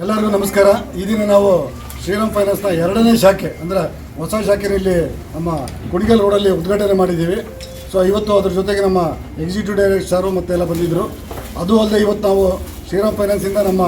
ಎಲ್ಲರಿಗೂ ನಮಸ್ಕಾರ. ಈ ದಿನ ನಾವು ಶ್ರೀರಾಮ್ ಫೈನಾನ್ಸ್ನ ಎರಡನೇ ಶಾಖೆ, ಅಂದರೆ ಹೊಸ ಶಾಖೆಯಲ್ಲಿ ನಮ್ಮ ಕುಣಿಗಲ್ ರೋಡಲ್ಲಿ ಉದ್ಘಾಟನೆ ಮಾಡಿದ್ದೀವಿ. ಸೊ ಇವತ್ತು ಅದ್ರ ಜೊತೆಗೆ ನಮ್ಮ ಎಕ್ಸಿಕ್ಯೂಟಿವ್ ಡೈರೆಕ್ಟರ್ ಸಾರು ಮತ್ತೆಲ್ಲ ಬಂದಿದ್ದರು ಅದು ಅಲ್ಲದೆ ಇವತ್ತು ನಾವು ಶ್ರೀರಾಮ್ ಫೈನಾನ್ಸಿಂದ ನಮ್ಮ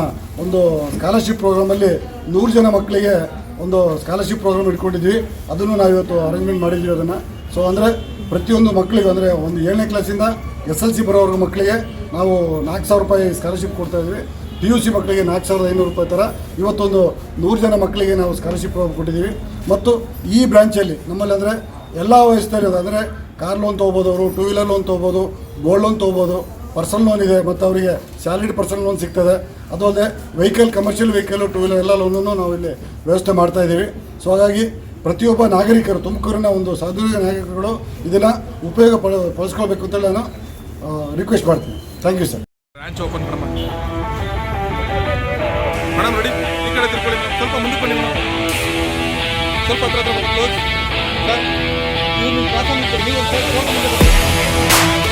ಒಂದು ಸ್ಕಾಲರ್ಶಿಪ್ ಪ್ರೋಗ್ರಾಮಲ್ಲಿ ನೂರು ಜನ ಮಕ್ಕಳಿಗೆ ಒಂದು ಸ್ಕಾಲರ್ಶಿಪ್ ಪ್ರೋಗ್ರಾಮ್ ಇಟ್ಕೊಂಡಿದ್ವಿ. ಅದನ್ನು ನಾವು ಇವತ್ತು ಅರೇಂಜ್ಮೆಂಟ್ ಮಾಡಿದ್ವಿ ಅದನ್ನು. ಸೊ ಅಂದರೆ ಪ್ರತಿಯೊಂದು ಮಕ್ಕಳಿಗೆ, ಅಂದರೆ ಒಂದು ಏಳನೇ ಕ್ಲಾಸಿಂದ ಎಸ್ ಎಲ್ ಸಿ ಬರೋವರೆಗೂ ಮಕ್ಕಳಿಗೆ ನಾವು ನಾಲ್ಕು ಸಾವಿರ ರೂಪಾಯಿ ಸ್ಕಾಲರ್ಶಿಪ್ ಕೊಡ್ತಾ ಇದ್ವಿ. ಪಿ ಯು ಸಿ ಮಕ್ಕಳಿಗೆ ನಾಲ್ಕು ಸಾವಿರದ ಐನೂರು ರೂಪಾಯಿ ಥರ ಇವತ್ತೊಂದು ನೂರು ಜನ ಮಕ್ಕಳಿಗೆ ನಾವು ಸ್ಕಾಲರ್ಶಿಪ್ ಕೊಟ್ಟಿದ್ದೀವಿ. ಮತ್ತು ಈ ಬ್ರ್ಯಾಂಚಲ್ಲಿ ನಮ್ಮಲ್ಲಿ ಅಂದರೆ ಎಲ್ಲ ವಯಸ್ಸಲ್ಲಿ ಅಂದರೆ ಕಾರ್ ಲೋನ್ ತೊಗೋಬೋದು ಅವರು ಟೂ ವೀಲರ್ ಲೋನ್ ತೊಗೋಬೋದು ಗೋಲ್ಡ್ ಲೋನ್ ತೊಗೋಬೋದು ಪರ್ಸನಲ್ ಲೋನ್ ಇದೆ ಮತ್ತು ಅವರಿಗೆ ಸ್ಯಾಲರಿಡ್ ಪರ್ಸನಲ್ ಲೋನ್ ಸಿಗ್ತದೆ. ಅದು ಅಲ್ಲದೆ vehicle commercial vehicle two wheeler ಎಲ್ಲ ಲೋನನ್ನು ನಾವು ಇಲ್ಲಿ ವ್ಯವಸ್ಥೆ ಮಾಡ್ತಾ ಇದ್ದೀವಿ. ಸೊ ಹಾಗಾಗಿ ಪ್ರತಿಯೊಬ್ಬ ನಾಗರಿಕರು, ತುಮಕೂರಿನ ಒಂದು ಸಾಧುವಿಕ ನಾಗರಿಕರುಗಳು ಇದನ್ನು ಉಪಯೋಗ ಪಡ, ಪಡಿಸ್ಕೊಳ್ಬೇಕು ಅಂತೇಳಿ ನಾನು ರಿಕ್ವೆಸ್ಟ್ ಮಾಡ್ತೀನಿ. Thank you sir branch open ready ಈ ಕಡೆ ತಿರ್ಕೊಳ್ಳಿ. ಸ್ವಲ್ಪ ಮುಂದಕ್ಕೆ ಬನ್ನಿ ಸ್ವಲ್ಪ ಹತ್ರ ಹತ್ರ ಕ್ಲೋಸ್ ಸರ್ ನೀವು ನಿಮ್ಮ ಕ್ಲಾಸಲ್ಲಿ ನೀವು ಒಂದು ಮುಂದೆ.